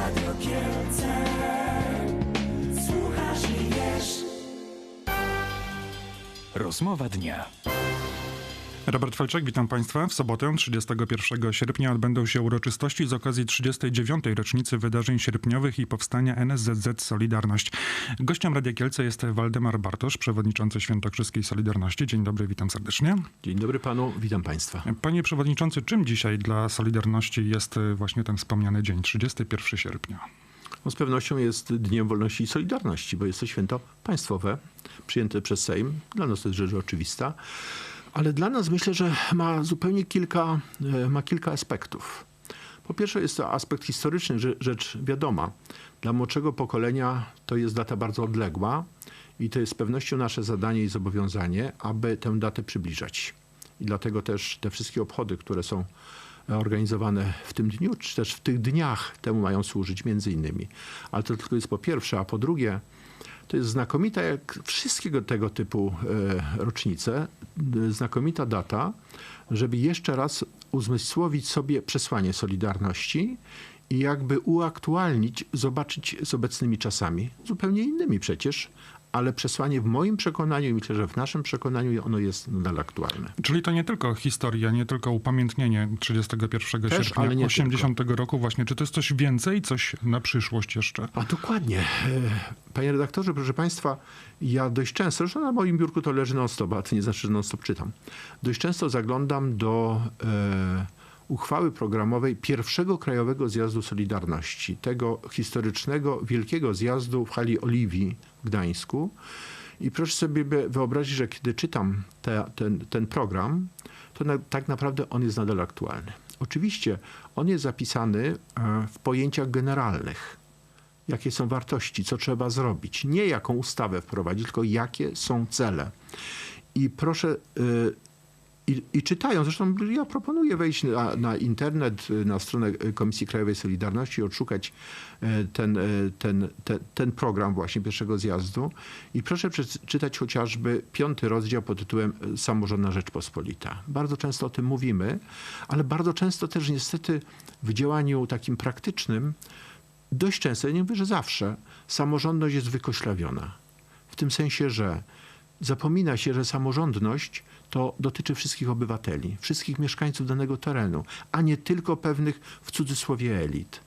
Radio Kielce. Słuchasz i wiesz. Rozmowa dnia. Robert Felczak, witam Państwa. W sobotę 31 sierpnia odbędą się uroczystości z okazji 39. rocznicy wydarzeń sierpniowych i powstania NSZZ Solidarność. Gościem Radia Kielce jest Waldemar Bartosz, przewodniczący Świętokrzyskiej Solidarności. Dzień dobry, witam serdecznie. Dzień dobry panu, witam państwa. Panie przewodniczący, czym dzisiaj dla Solidarności jest właśnie ten wspomniany dzień, 31 sierpnia? No z pewnością jest Dniem Wolności i Solidarności, bo jest to święto państwowe, przyjęte przez Sejm. Dla nas to jest rzecz oczywista, ale dla nas myślę, że ma zupełnie kilka, e, ma kilka aspektów. Po pierwsze jest to aspekt historyczny, rze- rzecz wiadoma. Dla młodszego pokolenia to jest data bardzo odległa i to jest z pewnością nasze zadanie i zobowiązanie, aby tę datę przybliżać. I dlatego też te wszystkie obchody, które są organizowane w tym dniu, czy też w tych dniach temu mają służyć między innymi. Ale to tylko jest po pierwsze, a po drugie, to jest znakomita, jak wszystkiego tego typu e, rocznice, e, znakomita data, żeby jeszcze raz uzmysłowić sobie przesłanie Solidarności i jakby uaktualnić, zobaczyć z obecnymi czasami, zupełnie innymi przecież, ale przesłanie w moim przekonaniu i myślę, że w naszym przekonaniu ono jest nadal aktualne. Czyli to nie tylko historia, nie tylko upamiętnienie 31 Też, sierpnia ale nie 80 roku właśnie. Czy to jest coś więcej, coś na przyszłość jeszcze? A dokładnie. E, Panie redaktorze, proszę Państwa, ja dość często, zresztą na moim biurku to leży non-stop, a to nie znaczy, że non-stop czytam. Dość często zaglądam do e, uchwały programowej pierwszego Krajowego Zjazdu Solidarności, tego historycznego, wielkiego zjazdu w hali Oliwii w Gdańsku. I proszę sobie wyobrazić, że kiedy czytam te, ten, ten program, to na, tak naprawdę on jest nadal aktualny. Oczywiście on jest zapisany e, w pojęciach generalnych jakie są wartości, co trzeba zrobić. Nie jaką ustawę wprowadzić, tylko jakie są cele. I proszę, y, i, i czytają, zresztą ja proponuję wejść na, na internet, na stronę Komisji Krajowej Solidarności, odszukać y, ten, y, ten, ten, ten program właśnie pierwszego zjazdu i proszę przeczytać chociażby piąty rozdział pod tytułem y, Samorządna Rzeczpospolita. Bardzo często o tym mówimy, ale bardzo często też niestety w działaniu takim praktycznym dość często, ja nie mówię, że zawsze, samorządność jest wykoślawiona. W tym sensie, że zapomina się, że samorządność to dotyczy wszystkich obywateli, wszystkich mieszkańców danego terenu, a nie tylko pewnych w cudzysłowie elit.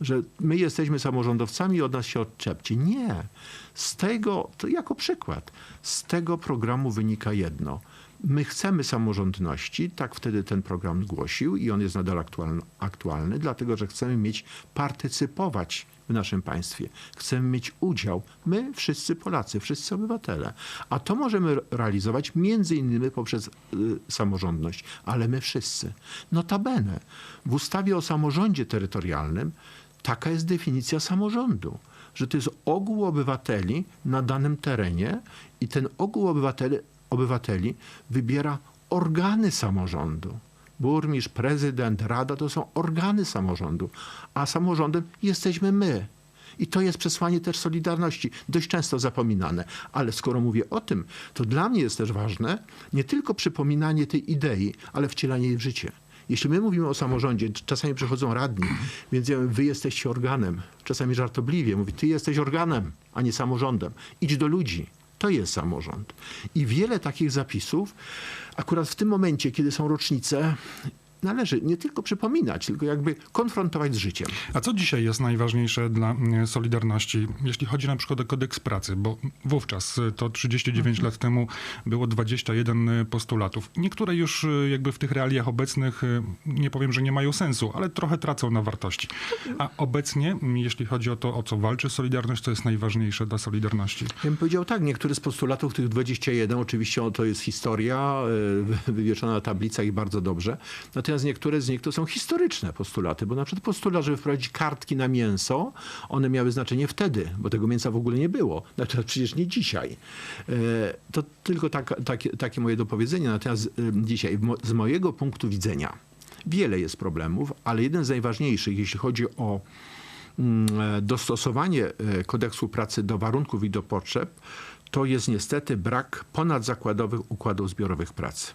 Że my jesteśmy samorządowcami od nas się odczepcie. Nie. Z tego, to jako przykład, z tego programu wynika jedno. My chcemy samorządności, tak wtedy ten program głosił i on jest nadal aktualny, aktualny, dlatego że chcemy mieć, partycypować w naszym państwie. Chcemy mieć udział, my wszyscy Polacy, wszyscy obywatele. A to możemy realizować między innymi poprzez y, samorządność, ale my wszyscy. Notabene, w ustawie o samorządzie terytorialnym taka jest definicja samorządu że to jest ogół obywateli na danym terenie i ten ogół obywateli, obywateli wybiera organy samorządu. Burmistrz, prezydent, rada to są organy samorządu, a samorządem jesteśmy my. I to jest przesłanie też Solidarności, dość często zapominane. Ale skoro mówię o tym, to dla mnie jest też ważne nie tylko przypominanie tej idei, ale wcielanie jej w życie. Jeśli my mówimy o samorządzie, czasami przychodzą radni, więc ja mówię, wy jesteście organem. Czasami żartobliwie mówi, ty jesteś organem, a nie samorządem. Idź do ludzi. To jest samorząd. I wiele takich zapisów, akurat w tym momencie, kiedy są rocznice, należy nie tylko przypominać, tylko jakby konfrontować z życiem. A co dzisiaj jest najważniejsze dla mm, Solidarności, jeśli chodzi na przykład o kodeks pracy? Bo wówczas, y, to 39 lat temu, było 21 postulatów. Niektóre już y, jakby w tych realiach obecnych, y, nie powiem, że nie mają sensu, ale trochę tracą na wartości. A obecnie, mm, jeśli chodzi o to, o co walczy Solidarność, to jest najważniejsze dla Solidarności. Ja bym powiedział tak, niektóre z postulatów, tych 21, oczywiście to jest historia, y, wywieszona na tablicach i bardzo dobrze. Natomiast niektóre z nich to są historyczne postulaty, bo na przykład postulat, żeby wprowadzić kartki na mięso, one miały znaczenie wtedy, bo tego mięsa w ogóle nie było. Natomiast przecież nie dzisiaj. E, To tylko tak, takie, takie moje dopowiedzenie. Natomiast y, dzisiaj, z mojego punktu widzenia, wiele jest problemów, ale jeden z najważniejszych, jeśli chodzi o mm, e, dostosowanie e, kodeksu pracy do warunków i do potrzeb, to jest niestety brak ponadzakładowych układów zbiorowych pracy.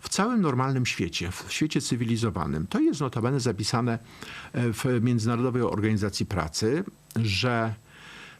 W całym normalnym świecie, w świecie cywilizowanym, to jest notabene zapisane e, w Międzynarodowej Organizacji Pracy, że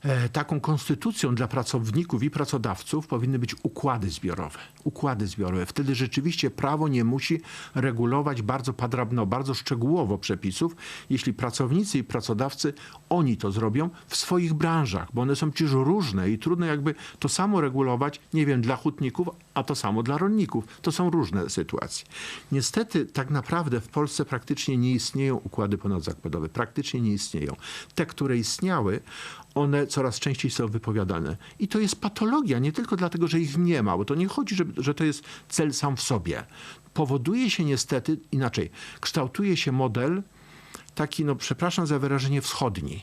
e, taką konstytucją dla pracowników i pracodawców powinny być układy zbiorowe. Układy zbiorowe. Wtedy rzeczywiście prawo nie musi regulować bardzo padrabno, bardzo szczegółowo przepisów, jeśli pracownicy i pracodawcy oni to zrobią w swoich branżach, bo one są przecież różne i trudno jakby to samo regulować, nie wiem, dla hutników, a to samo dla rolników. To są różne sytuacje. Niestety tak naprawdę w Polsce praktycznie nie istnieją układy ponadzakładowe. Praktycznie nie istnieją. Te, które istniały, one coraz częściej są wypowiadane. I to jest patologia, nie tylko dlatego, że ich nie ma, bo to nie chodzi, że, że to jest cel sam w sobie. Powoduje się niestety, inaczej, kształtuje się model taki, no przepraszam za wyrażenie, wschodni.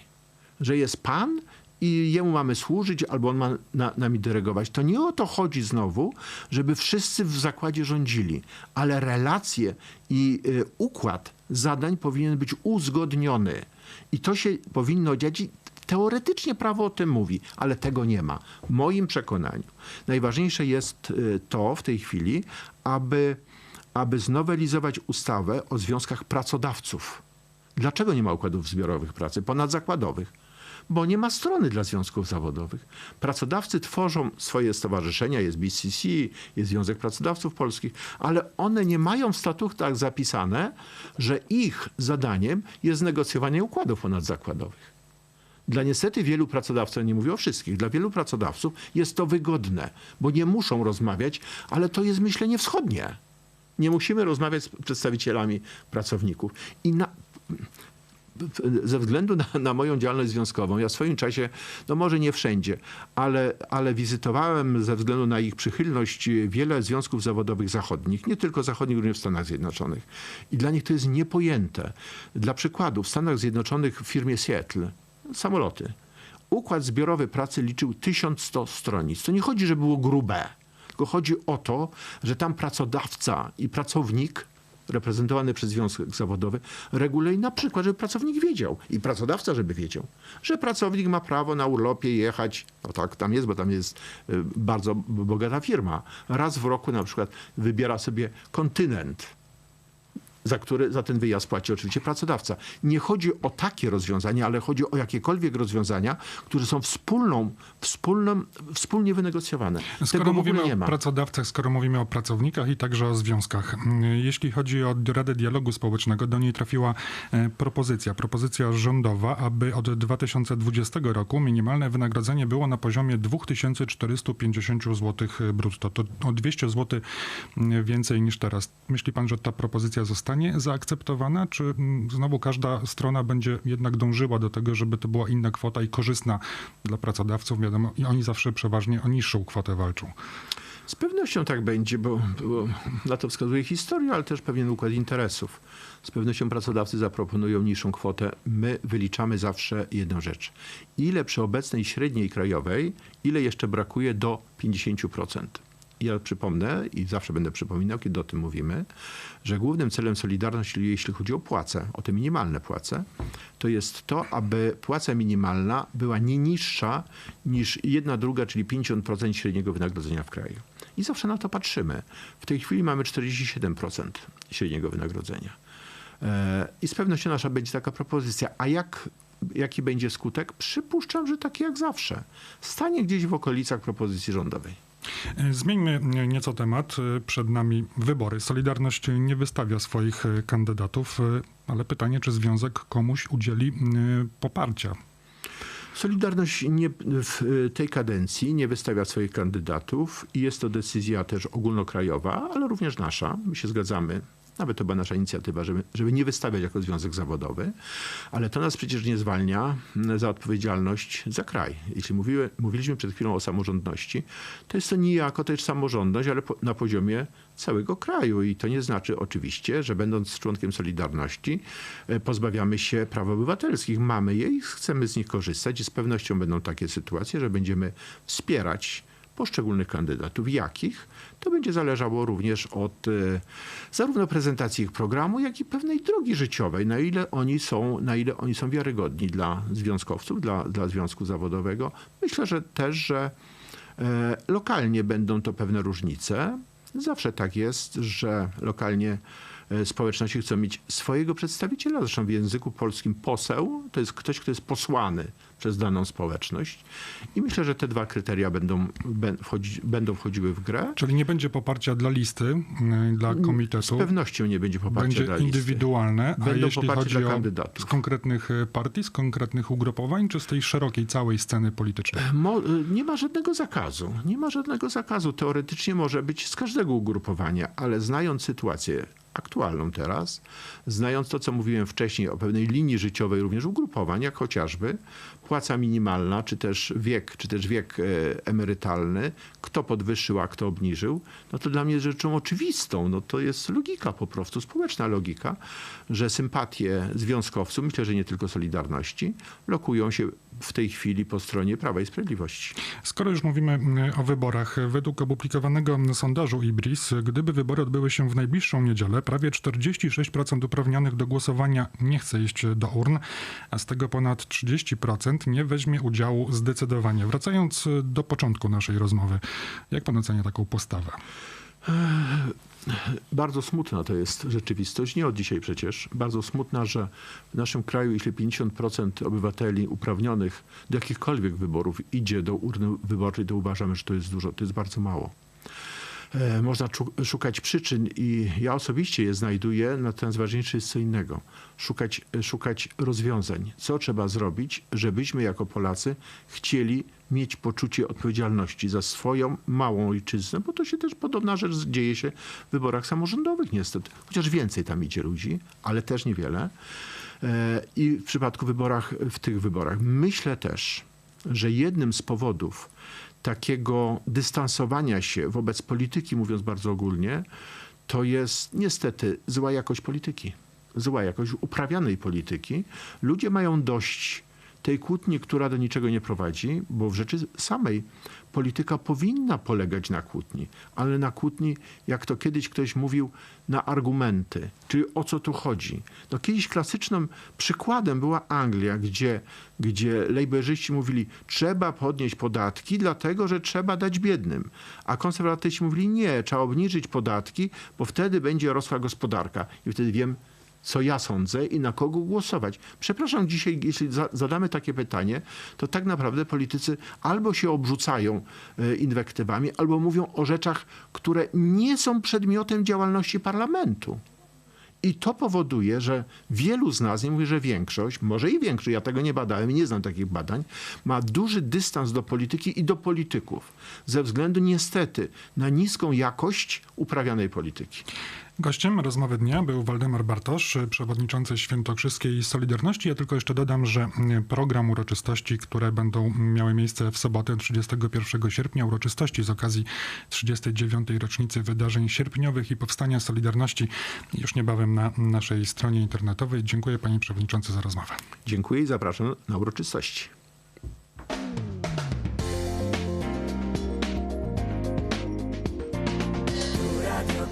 Że jest pan i jemu mamy służyć, albo on ma na, nami dyrygować. To nie o to chodzi znowu, żeby wszyscy w zakładzie rządzili, ale relacje i y, układ zadań powinien być uzgodniony. I to się powinno dziać. Teoretycznie prawo o tym mówi, ale tego nie ma. W moim przekonaniu najważniejsze jest y, to w tej chwili, aby, aby znowelizować ustawę o związkach pracodawców. Dlaczego nie ma układów zbiorowych pracy ponadzakładowych? Bo nie ma strony dla związków zawodowych. Pracodawcy tworzą swoje stowarzyszenia, jest BCC, jest Związek Pracodawców Polskich, ale one nie mają w statutach zapisane, że ich zadaniem jest negocjowanie układów ponadzakładowych. Dla niestety wielu pracodawców, nie mówię o wszystkich, dla wielu pracodawców jest to wygodne, bo nie muszą rozmawiać, ale to jest myślenie wschodnie. Nie musimy rozmawiać z przedstawicielami pracowników. I na, ze względu na, na, moją działalność związkową, ja w swoim czasie, no może nie wszędzie, ale, ale wizytowałem ze względu na ich przychylność wiele związków zawodowych zachodnich, nie tylko zachodnich, również w Stanach Zjednoczonych. I dla nich to jest niepojęte. Dla przykładu, w Stanach Zjednoczonych w firmie Seattle samoloty. Układ zbiorowy pracy liczył 1100 stronic. To nie chodzi, że było grube, tylko chodzi o to, że tam pracodawca i pracownik reprezentowany przez związek zawodowy reguluje na przykład, żeby pracownik wiedział i pracodawca, żeby wiedział, że pracownik ma prawo na urlopie jechać, no tak tam jest, bo tam jest y, bardzo bogata firma. Raz w roku na przykład wybiera sobie kontynent za, który, za ten wyjazd płaci oczywiście pracodawca. Nie chodzi o takie rozwiązania, ale chodzi o jakiekolwiek rozwiązania, które są wspólną, wspólną, wspólnie wynegocjowane. Skoro Tego mówimy o pracodawcach, skoro mówimy o pracownikach i także o związkach. Jeśli chodzi o Radę Dialogu Społecznego, do niej trafiła e, propozycja, propozycja rządowa, aby od 2020 roku minimalne wynagrodzenie było na poziomie 2450 zł brutto. To o 200 zł więcej niż teraz. Myśli pan, że ta propozycja zostanie zaakceptowana, czy mm, znowu każda strona będzie jednak dążyła do tego, żeby to była inna kwota i korzystna dla pracodawców, wiadomo, i oni zawsze przeważnie o niższą kwotę walczą. Z pewnością tak będzie, bo, bo na to wskazuje historia, ale też pewien układ interesów. Z pewnością pracodawcy zaproponują niższą kwotę. My wyliczamy zawsze jedną rzecz. Ile przy obecnej średniej krajowej, ile jeszcze brakuje do 50%. Ja przypomnę i zawsze będę przypominał, kiedy o tym mówimy, że głównym celem Solidarności, jeśli chodzi o płace, o te minimalne płace, to jest to, aby płaca minimalna była nie niższa niż jedna druga, czyli 50% średniego wynagrodzenia w kraju. I zawsze na to patrzymy. W tej chwili mamy 47% średniego wynagrodzenia. E, I z pewnością nasza będzie taka propozycja. A jak, jaki będzie skutek? Przypuszczam, że taki jak zawsze. Stanie gdzieś w okolicach propozycji rządowej. Zmieńmy nieco temat. Przed nami wybory. Solidarność nie wystawia swoich kandydatów, ale pytanie, czy związek komuś udzieli poparcia? Solidarność nie, w tej kadencji nie wystawia swoich kandydatów i jest to decyzja też ogólnokrajowa, ale również nasza. My się zgadzamy. Nawet to była nasza inicjatywa, żeby, żeby nie wystawiać jako związek zawodowy, ale to nas przecież nie zwalnia za odpowiedzialność za kraj. Jeśli mówiły, mówiliśmy przed chwilą o samorządności, to jest to niejako też samorządność, ale po, na poziomie całego kraju. I to nie znaczy oczywiście, że będąc członkiem Solidarności e, pozbawiamy się praw obywatelskich. Mamy je i chcemy z nich korzystać i z pewnością będą takie sytuacje, że będziemy wspierać poszczególnych kandydatów. Jakich? To będzie zależało również od e, zarówno prezentacji ich programu, jak i pewnej drogi życiowej, na ile oni są, na ile oni są wiarygodni dla związkowców, dla, dla związku zawodowego. Myślę, że też, że e, lokalnie będą to pewne różnice. Zawsze tak jest, że lokalnie społeczności chcą mieć swojego przedstawiciela. Zresztą w języku polskim poseł to jest ktoś, kto jest posłany przez daną społeczność. I myślę, że te dwa kryteria będą, wchodzi, będą wchodziły w grę. Czyli nie będzie poparcia dla listy, y, dla Z komitetu. pewnością nie będzie poparcia Będzie dla listy. indywidualne, a Będą jeśli chodzi dla o kandydatów. z konkretnych y, partii, z konkretnych ugrupowań, czy z tej szerokiej całej sceny politycznej? Mo, nie ma żadnego zakazu. Nie ma żadnego zakazu. Teoretycznie może być z każdego ugrupowania, ale znając sytuację aktualną teraz, znając to, co mówiłem wcześniej o pewnej linii życiowej również ugrupowań, jak chociażby płaca minimalna, czy też wiek, czy też wiek e, emerytalny, kto podwyższył, a kto obniżył, no to dla mnie rzeczą oczywistą, no to jest logika po prostu, społeczna logika, że sympatie związkowców, myślę, że nie tylko Solidarności, lokują się w tej chwili po stronie Prawa i Sprawiedliwości. Skoro już mówimy y, o wyborach, według opublikowanego sondażu IBRIS, gdyby wybory odbyły się w najbliższą niedzielę, prawie 46% uprawnionych do głosowania nie chce iść do urn, a z tego ponad 30% nie weźmie udziału zdecydowanie. Wracając do początku naszej rozmowy, jak pan ocenia taką postawę? Bardzo smutna to jest rzeczywistość, nie od dzisiaj przecież. Bardzo smutna, że w naszym kraju, jeśli 50% obywateli uprawnionych do jakichkolwiek wyborów idzie do urny wyborczej, to uważamy, że to jest dużo, to jest bardzo mało. E, Można szukać przyczyn i ja osobiście je znajduję, natomiast ważniejsze jest co innego. Szukać, szukać rozwiązań. Co trzeba zrobić, żebyśmy jako Polacy chcieli mieć poczucie odpowiedzialności za swoją małą ojczyznę, bo to się też podobna rzecz dzieje się w wyborach samorządowych niestety. Chociaż więcej tam idzie ludzi, ale też niewiele. E, I w przypadku wyborach, w tych wyborach. Myślę też, że jednym z powodów takiego dystansowania się wobec polityki, mówiąc bardzo ogólnie, to jest niestety zła jakość polityki. Zła jakość uprawianej polityki. Ludzie mają dość tej kłótni, która do niczego nie prowadzi, bo w rzeczy samej polityka powinna polegać na kłótni, ale na kłótni, jak to kiedyś ktoś mówił, na argumenty, czyli o co tu chodzi. No kiedyś klasycznym przykładem była Anglia, gdzie, gdzie lejberzyści mówili, trzeba podnieść podatki, dlatego że trzeba dać biednym. A konserwatyści mówili, nie, trzeba obniżyć podatki, bo wtedy będzie rosła gospodarka. I wtedy wiem, co ja sądzę i na kogo głosować. Przepraszam, dzisiaj, jeśli za, zadamy takie pytanie, to tak naprawdę politycy albo się obrzucają e, inwektywami, albo mówią o rzeczach, które nie są przedmiotem działalności parlamentu. I to powoduje, że wielu z nas, nie mówię, że większość, może i większość, ja tego nie badałem, nie znam takich badań, ma duży dystans do polityki i do polityków. Ze względu niestety na niską jakość uprawianej polityki. Gościem rozmowy dnia był Waldemar Bartosz, przewodniczący Świętokrzyskiej Solidarności. Ja tylko jeszcze dodam, że program uroczystości, które będą miały miejsce w sobotę 31 sierpnia, uroczystości z okazji 39. rocznicy wydarzeń sierpniowych i powstania Solidarności już niebawem na naszej stronie internetowej. Dziękuję panie przewodniczący za rozmowę. Dziękuję i zapraszam na uroczystości.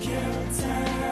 your time.